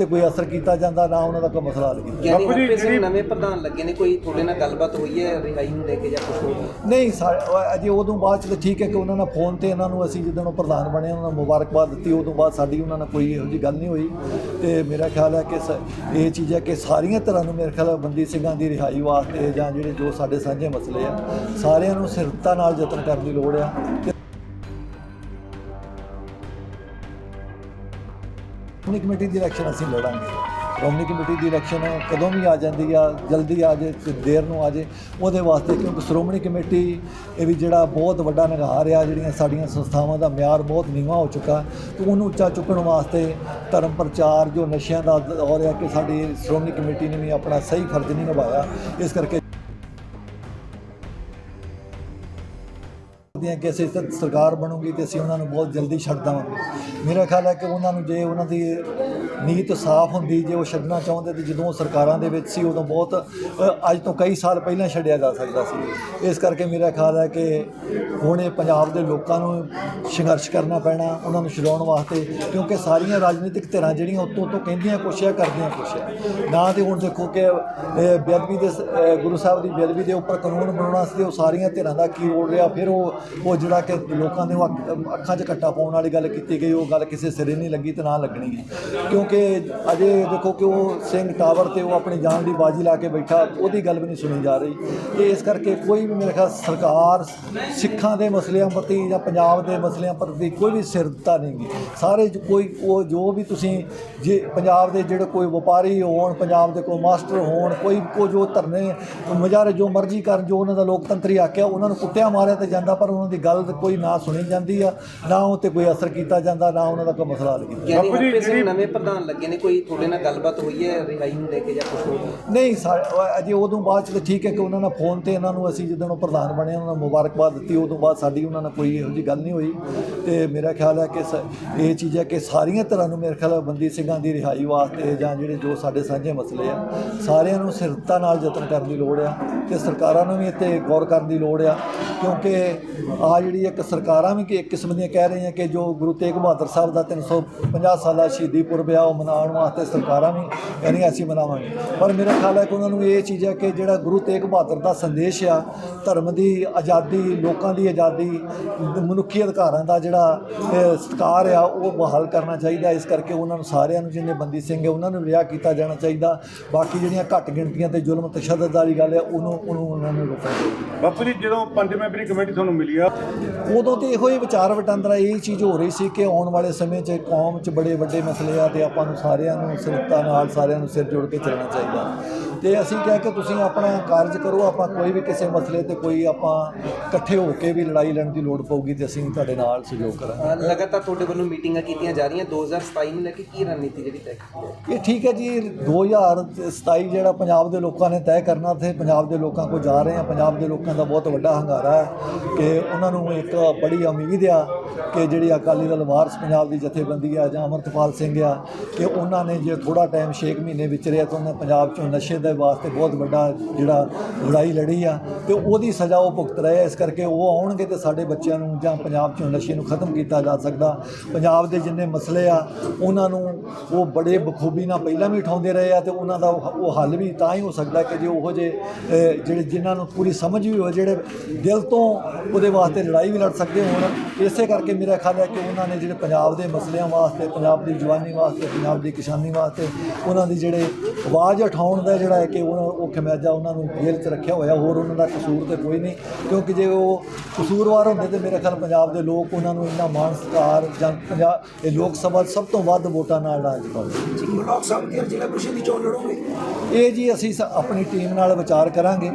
ਉੱਤੇ ਕੋਈ ਅਸਰ ਕੀਤਾ ਜਾਂਦਾ ਨਾ ਉਹਨਾਂ ਦਾ ਕੋਈ ਮਸਲਾ ਹੱਲ ਕੀਤਾ ਹਰਪ੍ਰੀਤ ਸਿੰਘ ਨਵੇਂ ਪ੍ਰਧਾਨ ਲੱਗੇ ਨੇ ਕੋਈ ਤੁਹਾਡੇ ਨਾਲ ਗੱਲਬਾਤ ਹੋਈ ਹੈ ਰਿਹਾਈ ਨੂੰ ਲੈ ਕੇ ਜਾਂ ਕੁਝ ਹੋਰ? ਨਹੀਂ ਸਾ- ਉਹ ਅਜੇ ਉਦੋਂ ਬਾਅਦ ਚ ਤਾਂ ਠੀਕ ਹੈ ਕਿ ਉਹਨਾਂ ਨਾਲ ਫੋਨ ਤੇ ਇਹਨਾਂ ਨੂੰ ਅਸੀਂ ਜਦੋਂ ਉਹ ਪ੍ਰਧਾਨ ਬਣੇ ਉਹਨਾਂ ਨੂੰ ਮੁਬਾਰਕਬਾਦ ਦਿੱਤੀ ਉਦੋਂ ਬਾਅਦ ਸਾਡੀ ਉਹਨਾਂ ਨਾਲ ਕੋਈ ਇਹੋ ਜਿਹੀ ਗੱਲ ਨਹੀਂ ਹੋਈ। ਤੇ ਮੇਰਾ ਖਿਆਲ ਹੈ ਕਿ ਸ- ਇਹ ਚੀਜ਼ ਹੈ ਕਿ ਸਾਰੀਆਂ ਤਰ੍ਹਾਂ ਨੂੰ ਮੇਰੇ ਖਿਆਲ ਹੈ ਬੰਦੀ ਸਿੰਘਾਂ ਦੀ ਰਿਹਾਈ ਵਾਸਤੇ ਜਾਂ ਜਿਹੜੇ ਜੋ ਸਾਡੇ ਸਾਂਝੇ ਮਸਲੇ ਆ ਸਾਰਿਆਂ ਨੂੰ ਸਿਰਤਾ ਨਾਲ ਯਤਨ ਕਰਨ ਦੀ ਲੋੜ ਆ। ਤੇ ਸ਼੍ਰੋਮਣੀ ਕਮੇਟੀ ਦੀ ਇਲੈਕਸ਼ਨ ਅਸੀਂ ਲੜਾਂਗੇ। ਸ਼੍ਰੋਮਣੀ ਕਮੇਟੀ ਦੀ ਇਲੈਕਸ਼ਨ ਕਦੋਂ ਵੀ ਆ ਜਾਂਦੀ ਆ, ਜਲਦੀ ਆ ਜੇ ਤੇ ਦੇਰ ਨੂੰ ਆ ਜੇ, ਉਹਦੇ ਵਾਸਤੇ ਕਿਉਂਕਿ ਸ਼੍ਰੋਮਣੀ ਕਮੇਟੀ ਇਹ ਵੀ ਜਿਹੜਾ ਬਹੁਤ ਵੱਡਾ ਨਿਗਾਰ ਆ, ਜਿਹੜੀਆਂ ਸਾਡੀਆਂ ਸੰਸਥਾਵਾਂ ਦਾ ਮਿਆਰ ਬਹੁਤ ਨੀਵਾਂ ਹੋ ਚੁੱਕਾ, ਤੇ ਉਹਨੂੰ ਉੱਚਾ ਚੁੱਕਣ ਵਾਸਤੇ ਧਰਮ ਪ੍ਰਚਾਰ ਜੋ ਨਸ਼ਿਆਂ ਦਾ ਦੌਰ ਆ ਕਿ ਸਾਡੀ ਸ਼੍ਰੋਮਣੀ ਕਮੇਟੀ ਨੇ ਵੀ ਆਪਣਾ ਸਹੀ ਫਰਜ਼ ਨਹੀਂ ਨਿਭਾਇਆ, ਇਸ ਕਰਕੇ ਦੀਆਂ ਕਿ ਅਸੀਂ ਸ- ਸਰਕਾਰ ਬਣੂਗੀ ਤੇ ਅਸੀਂ ਉਹਨਾਂ ਨੂੰ ਬਹੁਤ ਜਲਦੀ ਛੱਡ ਦੇਵਾਂਗੇ। ਮੇਰਾ ਖਿਆਲ ਹੈ ਕਿ ਉਹਨਾਂ ਨੂੰ ਜੇ ਉਹਨਾਂ ਦੀ ਨੀਤ ਸਾਫ਼ ਹੁੰਦੀ ਜੇ ਉਹ ਛੱਡਣਾ ਚਾਹੁੰਦੇ ਤੇ ਜਦੋਂ ਉਹ ਸਰਕਾਰਾਂ ਦੇ ਵਿੱਚ ਸੀ, ਉਦੋਂ ਬਹੁਤ ਅੱਜ ਤੋਂ ਕਈ ਸਾਲ ਪਹਿਲਾਂ ਛੱਡਿਆ ਜਾ ਸਕਦਾ ਸੀ। ਇਸ ਕਰਕੇ ਮੇਰਾ ਖਿਆਲ ਹੈ ਕਿ ਹੁਣ ਇਹ ਪੰਜਾਬ ਦੇ ਲੋਕਾਂ ਨੂੰ ਸੰਘਰਸ਼ ਕਰਨਾ ਪੈਣਾ, ਉਹਨਾਂ ਨੂੰ ਛਡਾਉਣ ਵਾਸਤੇ, ਕਿਉਂਕਿ ਸਾਰੀਆਂ ਰਾਜਨੀਤਿਕ ਧਿਰਾਂ ਜਿਹੜੀਆਂ ਉੱਤੋਂ ਤੋਂ ਕਹਿੰਦੀਆਂ ਕੁਛ ਆ ਕਰਦੀਆਂ ਕੁਛ ਆ ਨਾ ਤੇ ਹੁਣ ਦੇਖੋ ਕਿ ਬੇਅਦਬੀ ਦੇ ਗੁਰੂ ਸਾਹਿਬ ਦੀ ਬੇਅਦਬੀ ਦੇ ਉੱਪਰ ਕਾਨੂੰਨ ਬਣਾਉਣਾ ਸੀ ਉਹ ਸਾਰੀਆਂ ਧਿਰਾਂ ਦਾ ਕੀ ਰੋਲ ਰਿਹਾ, ਫਿਰ ਉਹ ਉਹ ਜਿਹੜਾ ਕਿ ਲੋਕਾਂ ਦੇ ਉਹ ਅੱਖ- ਅੱਖਾਂ 'ਚ ਕੱਟਾ ਪਾਉਣ ਵਾਲੀ ਗੱਲ ਕੀਤੀ ਗਈ, ਉਹ ਗੱਲ ਕਿਸੇ ਸਿਰੇ ਨਹੀਂ ਲੱਗੀ ਤੇ ਨਾ ਲੱਗਣੀ ਹੈ। ਕਿਉਂਕਿ ਅਜੇ ਦੇਖੋ ਕਿ ਉਹ ਸਿੰਘ ਟਾਵਰ ਤੇ ਉਹ ਆਪਣੀ ਜਾਨ ਦੀ ਬਾਜੀ ਲਾ ਕੇ ਬੈਠਾ ਉਹਦੀ ਗੱਲ ਵੀ ਨਹੀਂ ਸੁਣੀ ਜਾ ਰਹੀ। ਤੇ ਇਸ ਕਰਕੇ ਕੋਈ ਵੀ ਮੇਰੇ ਖਿਆਲ ਸਰਕਾਰ ਸਿੱਖਾਂ ਦੇ ਮਸਲਿਆਂ ਪ੍ਰਤੀ ਜਾਂ ਪੰਜਾਬ ਦੇ ਮਸਲਿਆਂ ਪ੍ਰਤੀ ਕੋਈ ਵੀ ਸਿਰਤਾ ਨਹੀਂ ਗੀ। ਸਾਰੇ ਜੋ ਕੋਈ ਉਹ ਜੋ ਵੀ ਤੁਸੀਂ ਜੇ ਪੰਜਾਬ ਦੇ ਜਿਹੜੇ ਕੋਈ ਵਪਾਰੀ ਹੋਣ ਪੰਜਾਬ ਦੇ ਕੋਈ ਮਾਸਟਰ ਹੋਣ ਕੋਈ ਕੋ ਜੋ ਧਰਨੇ ਮੁਜ਼ਾਹਰੇ ਜੋ ਮਰਜ਼ੀ ਕਰਨ ਜੋ ਉਹਨਾਂ ਦਾ ਲੋਕਤੰਤਰੀ ਆਖਿਆ ਉਹਨਾਂ ਨੂੰ ਕੁੱਟਿਆ ਮਾਰਿਆ ਤੇ ਜਾਂਦਾ ਪਰ ਉਹਨਾਂ ਦੀ ਗੱਲ ਕੋਈ ਨਾ ਸੁਣੀ ਜਾਂਦੀ ਆ ਨਾ ਉਹ ਤੇ ਕੋਈ ਅਸਰ ਕੀਤਾ ਜਾਂਦਾ ਨਾ ਉਹਨਾਂ ਦਾ ਕੋਈ ਮਸਲਾ ਹੱਲ ਕੀਤਾ ਬਾਪੂ ਜੀ, ਨਵੇਂ ਪ੍ਰਧਾਨ ਲੱਗੇ ਨੇ? ਕੋਈ ਤੁਹਾਡੇ ਨਾਲ ਗੱਲਬਾਤ ਹੋਈ ਹੈ ਰਿਹਾਈ ਨੂੰ ਲੈ ਕੇ ਜਾਂ ਕੁਝ ਹੋਰ? ਨਹੀਂ, ਸਾ- ਉਹ ਅਜੇ ਉਦੋਂ ਬਾਅਦ ਚ ਤਾਂ ਠੀਕ ਹੈ ਕਿ ਉਹਨਾਂ ਨਾਲ ਫੋਨ ਤੇ ਇਹਨਾਂ ਨੂੰ ਅਸੀਂ ਜਦੋਂ ਉਹ ਪ੍ਰਧਾਨ ਬਣੇ, ਉਹਨਾਂ ਨੂੰ ਮੁਬਾਰਕਬਾਦ ਦਿੱਤੀ, ਉਦੋਂ ਬਾਅਦ ਸਾਡੀ ਉਹਨਾਂ ਨਾਲ ਕੋਈ ਇਹੋ ਜਿਹੀ ਗੱਲ ਨਹੀਂ ਹੋਈ। ਤੇ ਮੇਰਾ ਖਿਆਲ ਹੈ ਕਿ ਸ- ਇਹ ਚੀਜ਼ ਹੈ ਕਿ ਸਾਰੀਆਂ ਤਰ੍ਹਾਂ ਨੂੰ ਮੇਰੇ ਖਿਆਲ ਹੈ ਬੰਦੀ ਸਿੰਘਾਂ ਦੀ ਰਿਹਾਈ ਵਾਸਤੇ ਜਾਂ ਜਿਹੜੇ ਜੋ ਸਾਡੇ ਸਾਂਝੇ ਮਸਲੇ ਆ, ਸਾਰਿਆਂ ਨੂੰ ਸਿਰਤਾ ਨਾਲ ਯਤਨ ਕਰਨ ਦੀ ਲੋੜ ਆ ਤੇ ਸਰਕਾਰਾਂ ਨੂੰ ਵੀ ਇੱਥੇ ਗੌਰ ਕਰਨ ਦੀ ਲੋੜ ਆ, ਕਿਉਂਕਿ ਆ ਜਿਹੜੀ ਇੱਕ ਸਰਕਾਰਾਂ ਵੀ ਕਿ ਇੱਕ ਕਿਸਮ ਦੀਆਂ ਕਹਿ ਰਹੀਆਂ ਕਿ ਜੋ ਗੁਰੂ ਤੇਗ ਬਹਾਦਰ ਸਾਹਿਬ ਦਾ 350 ਸਾਲਾ ਸ਼ਹੀਦੀ ਪੁਰਬ ਆ ਉਹ ਮਨਾਉਣ ਵਾਸਤੇ ਸਰਕਾਰਾਂ ਵੀ ਕਹਿੰਦੀਆਂ ਅਸੀਂ ਮਨਾਵਾਂਗੇ। ਪਰ ਮੇਰਾ ਖਿਆਲ ਹੈ ਕਿ ਉਹਨਾਂ ਨੂੰ ਇਹ ਚੀਜ਼ ਹੈ ਕਿ ਜਿਹੜਾ ਗੁਰੂ ਤੇਗ ਬਹਾਦਰ ਦਾ ਸੰਦੇਸ਼ ਆ ਧਰਮ ਦੀ ਆਜ਼ਾਦੀ ਲੋਕਾਂ ਦੀ ਆਜ਼ਾਦੀ ਮਨੁੱਖੀ ਅਧਿਕਾਰਾਂ ਦਾ ਜਿਹੜਾ ਸਤਿਕਾਰ ਆ ਉਹ ਬਹਾਲ ਕਰਨਾ ਚਾਹੀਦਾ ਇਸ ਕਰਕੇ ਉਹਨਾਂ ਨੂੰ ਸਾਰਿਆਂ ਨੂੰ ਜਿੰਨੇ ਬੰਦੀ ਸਿੰਘ ਹੈ ਉਹਨਾਂ ਨੂੰ ਰਿਹਾ ਕੀਤਾ ਜਾਣਾ ਚਾਹੀਦਾ। ਬਾਕੀ ਜਿਹੜੀਆਂ ਘੱਟ ਗਿਣਤੀਆਂ ਤੇ ਜ਼ੁਲਮ ਤਸ਼ੱਦਦ ਵਾਲੀ ਗੱਲ ਹੈ ਉਹਨੂੰ ਉਹਨੂੰ ਉਹਨਾਂ ਨੂੰ ਰੋਕਣਾ ਚਾਹੀਦਾ। ਬਾਪੂ ਜੀ ਜਦੋਂ ਪੰਜ ਮੈਂਬਰੀ ਕਮੇਟੀ ਤੁਹਾਨੂੰ ਮਿਲੀ ਆ ਉਦੋਂ ਤੇ ਇਹੋ ਹੀ ਵਿਚਾਰ ਵਟਾਂਦਰਾ ਇਹ ਚੀਜ਼ ਹੋ ਰਹੀ ਸੀ ਕਿ ਆਉਣ ਵਾਲੇ ਸਮੇਂ 'ਚ ਕੌਮ 'ਚ ਬੜੇ ਵੱਡੇ ਮਸਲੇ ਆ ਤੇ ਆਪਾਂ ਨੂੰ ਸਾਰਿਆਂ ਨੂੰ ਸਿਰਤਾ ਨਾਲ ਸਾਰਿਆਂ ਨੂੰ ਸਿਰ ਜੋੜ ਕੇ ਚੱਲਣਾ ਚਾਹੀਦਾ। ਤੇ ਅਸੀਂ ਕਿਹਾ ਕਿ ਤੁਸੀਂ ਆਪਣਾ ਕਾਰਜ ਕਰੋ ਆਪਾਂ ਕੋਈ ਵੀ ਕਿਸੇ ਮਸਲੇ ਤੇ ਕੋਈ ਆਪਾਂ ਇਕੱਠੇ ਹੋ ਕੇ ਵੀ ਲੜਾਈ ਲੜਨ ਦੀ ਲੋੜ ਪਊਗੀ ਤੇ ਅਸੀਂ ਤੁਹਾਡੇ ਨਾਲ ਸਹਿਯੋਗ ਕਰਾਂਗੇ। ਲਗਾਤਾਰ ਤੁਹਾਡੇ ਵੱਲੋਂ ਮੀਟਿੰਗਾਂ ਕੀਤੀਆਂ ਜਾ ਰਹੀਆਂ 2027 ਨੂੰ ਲੈ ਕੇ ਕੀ ਰਣਨੀਤੀ ਜਿਹੜੀ ਤੈਅ ਕੀਤੀ ਹੈ? ਇਹ ਠੀਕ ਹੈ ਜੀ 2027 ਜਿਹੜਾ ਪੰਜਾਬ ਦੇ ਲੋਕਾਂ ਨੇ ਤੈਅ ਕਰਨਾ ਤੇ ਪੰਜਾਬ ਦੇ ਲੋਕਾਂ ਕੋਲ ਜਾ ਰਹੇ ਆ ਪੰਜਾਬ ਦੇ ਲੋਕਾਂ ਦਾ ਬਹੁਤ ਵੱਡਾ ਹੰਗਾਰਾ ਹੈ ਕਿ ਉਹਨਾਂ ਨੂੰ ਇੱਕ ਬੜੀ ਉਮੀਦ ਆ ਕਿ ਜਿਹੜੀ ਅਕਾਲੀ ਦਲ ਵਾਰਸ ਪੰਜਾਬ ਦੀ ਜਥੇਬੰਦੀ ਆ ਜਾਂ ਅਮਰਤਪਾਲ ਸਿੰਘ ਆ ਕਿ ਉਹਨਾਂ ਨੇ ਜੇ ਥੋੜਾ ਟਾਈਮ 6 ਮਹੀਨੇ ਵਿਚਰਿਆ ਤਾਂ ਉਹਨਾਂ ਪੰਜਾਬ ਚੋਂ ਨਸ਼ੇ ਦੇ ਵਾਸਤੇ ਬਹੁਤ ਵੱਡਾ ਜਿਹੜਾ ਲੜਾਈ ਲੜੀ ਆ ਤੇ ਉਹਦੀ ਸਜ਼ਾ ਉਹ ਭੁਗਤ ਰਹੇ ਆ। ਇਸ ਕਰਕੇ ਉਹ ਆਉਣਗੇ ਤੇ ਸਾਡੇ ਬੱਚਿਆਂ ਨੂੰ ਜਾਂ ਪੰਜਾਬ ਚੋਂ ਨਸ਼ੇ ਨੂੰ ਖਤਮ ਕੀਤਾ ਜਾ ਸਕਦਾ। ਪੰਜਾਬ ਦੇ ਜਿੰਨੇ ਮਸਲੇ ਆ, ਉਹਨਾਂ ਨੂੰ ਉਹ ਬੜੇ ਬਖੂਬੀ ਨਾਲ ਪਹਿਲਾਂ ਵੀ ਉਠਾਉਂਦੇ ਰਹੇ ਆ ਤੇ ਉਹਨਾਂ ਦਾ ਉਹ ਹੱਲ ਵੀ ਤਾਂ ਹੀ ਹੋ ਸਕਦਾ ਕਿ ਜੇ ਉਹੋ ਜੇ ਜਿਹੜੇ ਜਿਨ੍ਹਾਂ ਨੂੰ ਪੂਰੀ ਸਮਝ ਵੀ ਹੋਵੇ, ਜਿਹੜੇ ਦਿਲ ਤੋਂ ਉਹਦੇ ਵਾਸਤੇ ਲੜਾਈ ਵੀ ਲੜ ਸਕਦੇ ਹੋਣ। ਇਸੇ ਕਰਕੇ ਮੇਰਾ ਖਿਆਲ ਹੈ ਕਿ ਉਹਨਾਂ ਨੇ ਜਿਹੜੇ ਪੰਜਾਬ ਦੇ ਮਸਲਿਆਂ ਵਾਸਤੇ, ਪੰਜਾਬ ਦੀ ਜਵਾਨੀ ਵਾਸਤੇ, ਪੰਜਾਬ ਦੀ ਕਿਸਾਨੀ ਵਾਸਤੇ, ਉਹਨਾਂ ਦੀ ਜਿਹੜੇ ਆਵਾਜ਼ ਉਠਾਉਣ ਦਾ ਜਿਹੜਾ ਹੈ ਕਿ ਉਹਨਾਂ ਉਹ ਖਮਿਆਜਾ ਉਹਨਾਂ ਨੂੰ ਜੇਲ੍ਹ 'ਚ ਰੱਖਿਆ ਹੋਇਆ ਹੋਰ ਉਹਨਾਂ ਦਾ ਕਸੂਰ ਤੇ ਕੋਈ ਨਹੀਂ। ਕਿਉਂਕਿ ਜੇ ਉਹ ਕਸੂਰਵਾਰ ਹੁੰਦੇ ਤੇ ਮੇਰੇ ਖਿਆਲ ਪੰਜਾਬ ਦੇ ਲੋਕ ਉਹਨਾਂ ਨੂੰ ਇੰਨਾ ਮਾਣ ਸਤਿਕਾਰ ਜਾਂ ਪੰਜਾਬ ਇਹ ਲੋਕ ਸਭਾ ਸਭ ਤੋਂ ਵੱਧ ਵੋਟਾਂ ਨਾਲ ਰਾਜ ਪਾਉਂਦੇ ਬਲਾਕ ਸਾਹਿਬ ਦੀ ਜ਼ਿਲ੍ਹਾ ਪ੍ਰੀਸ਼ਦ ਦੀ ਚੋਣ ਲੜੋਗੇ? ਇਹ ਜੀ ਅਸੀਂ ਆਪਣੀ ਟੀਮ ਨਾਲ ਵਿਚਾਰ ਕਰਾਂਗੇ।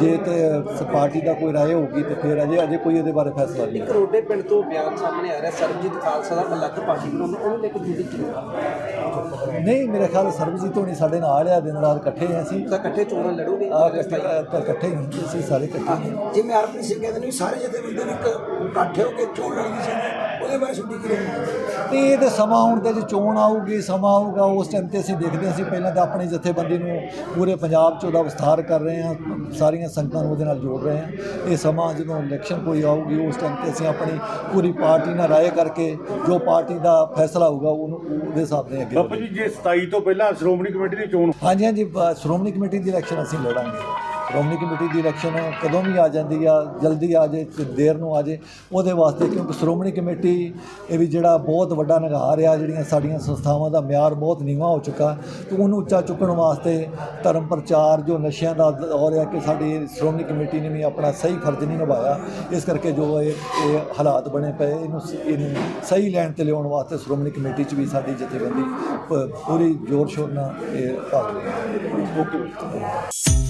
ਜੇ ਤੇ ਪਾਰਟੀ ਦਾ ਕੋਈ ਰਾਏ ਹੋਊਗੀ ਤੇ ਫਿਰ ਅਜੇ ਅਜੇ ਕੋਈ ਇਹਦੇ ਬਾਰੇ ਫੈਸਲਾ ਨਹੀਂ ਕਰੋਡੇ ਪਿੰਡ ਤੋਂ ਬਿਆਨ ਸਾਹਮਣੇ ਆ ਰਿਹਾ ਸਰਬਜੀਤ ਖਾਲਸਾ ਦਾ ਅਲੱਗ ਪਾਰਟੀ ਬਣਾਉਂਦਾ ਉਹਨੂੰ ਲੈ ਕੇ ਕੀ ਨਹੀਂ ਮੇਰੇ ਖਿਆਲ ਸਰਬਜੀਤ ਹੋਣੀ ਸਾਡੇ ਨਾਲ ਆ ਦਿਨ ਰਾਤ ਇਕੱਠੇ ਹਾਂ ਅਸੀਂ ਤਾਂ ਇਕੱਠੇ ਚੋਣਾਂ ਲੜੋਗੇ ਆ ਇਕੱਠੇ ਤਾਂ ਇਕੱਠੇ ਹੀ ਹਾਂ, ਅਸੀਂ ਸਾਰੇ ਇਕੱਠੇ ਜਿਵੇਂ ਹਰਪ੍ਰੀਤ ਸਿੰਘ ਕਹਿੰਦੇ ਨੇ ਸਾਰੇ ਜਥੇਬੰਦੀ ਨੇ ਇੱਕ ਇਕੱਠੇ ਹੋ ਕੇ ਚੋਣ ਲੜਨੀ ਚਾਹੀਦੀ ਹੈ। ਉਹਦੇ ਬਾਰੇ? ਤੇ ਇਹ ਤੇ ਸਮਾਂ ਆਉਣ ਤੇ ਜੇ ਚੋਣ ਆਊਗੀ ਸਮਾਂ ਆਊਗਾ ਉਸ ਟਾਈਮ ਤੇ ਅਸੀਂ ਦੇਖਦੇ ਅਸੀਂ ਪਹਿਲਾਂ ਤਾਂ ਆਪਣੀ ਜਥੇਬੰਦੀ ਨੂੰ ਪੂਰੇ ਪੰਜਾਬ 'ਚ ਉਹਦਾ ਵਿਸਥਾਰ ਕਰ ਰਹੇ ਹਾਂ ਸਾਰੀਆਂ ਸੰਗਤਾਂ ਨੂੰ ਉਹਦੇ ਨਾਲ ਜੋੜ ਰਹੇ ਹਾਂ ਇਹ ਸਮਾਂ ਜਦੋਂ ਇਲੈਕਸ਼ਨ ਕੋਈ ਆਊਗੀ ਉਸ ਟਾਈਮ ਤੇ ਅਸੀਂ ਆਪਣੀ ਪੂਰੀ ਪਾਰਟੀ ਨਾਲ ਰਾਏ ਕਰਕੇ ਜੋ ਪਾਰਟੀ ਦਾ ਫੈਸਲਾ ਹੋਊਗਾ ਉਹਨੂੰ ਉਹਦੇ ਹਿਸਾਬ ਨਾਲ ਅੱਗੇ ਬਾਪੂ ਜੀ ਜੇ 27 ਤੋਂ ਪਹਿਲਾਂ ਸ਼੍ਰੋਮਣੀ ਕਮੇਟੀ ਦੀ ਚੋਣ ਹਾਂਜੀ ਹਾਂਜੀ ਸ਼੍ਰੋਮਣੀ ਕਮੇਟੀ ਦੀ ਇਲੈਕਸ਼ਨ ਅਸੀਂ ਲੜਾਂਗੇ ਸ਼੍ਰੋਮਣੀ ਕਮੇਟੀ ਦੀ ਇਲੈਕਸ਼ਨ ਕਦੋਂ ਵੀ ਆ ਜਾਂਦੀ ਆ, ਜਲਦੀ ਆ ਜੇ ਦੇਰ ਨੂੰ ਆ ਜੇ, ਉਹਦੇ ਵਾਸਤੇ ਕਿਉਂਕਿ ਸ਼੍ਰੋਮਣੀ ਕਮੇਟੀ ਇਹ ਵੀ ਜਿਹੜਾ ਬਹੁਤ ਵੱਡਾ ਨਿਗਾਰ ਆ ਜਿਹੜੀਆਂ ਸਾਡੀਆਂ ਸੰਸਥਾਵਾਂ ਦਾ ਮਿਆਰ ਬਹੁਤ ਨੀਵਾਂ ਹੋ ਚੁੱਕਾ, ਤੇ ਉਹਨੂੰ ਉੱਚਾ ਚੁੱਕਣ ਵਾਸਤੇ ਧਰਮ ਪ੍ਰਚਾਰ ਜੋ ਨਸ਼ਿਆਂ ਦਾ ਦੌਰ ਆ ਕਿ ਸਾਡੀ ਸ਼੍ਰੋਮਣੀ ਕਮੇਟੀ ਨੇ ਵੀ ਆਪਣਾ ਸਹੀ ਫਰਜ਼ ਨਹੀਂ ਨਿਭਾਇਆ, ਇਸ ਕਰਕੇ ਜੋ ਇਹ ਹਾਲਾਤ ਬਣੇ ਪਏ, ਇਹਨੂੰ ਇਹਨੂੰ ਸਹੀ ਲੈਣ ਤੇ ਲਿਆਉਣ ਵਾਸਤੇ ਸ਼੍ਰੋਮਣੀ ਕਮੇਟੀ 'ਚ ਵੀ ਸਾਡੀ ਜਥੇਬੰਦੀ ਪੂਰੀ ਜ਼ੋਰ ਸ਼ੋਰ ਨਾਲ ਇਹ ਭਾਗ ਰਹੀ ਹੈ। ਓਕੇ।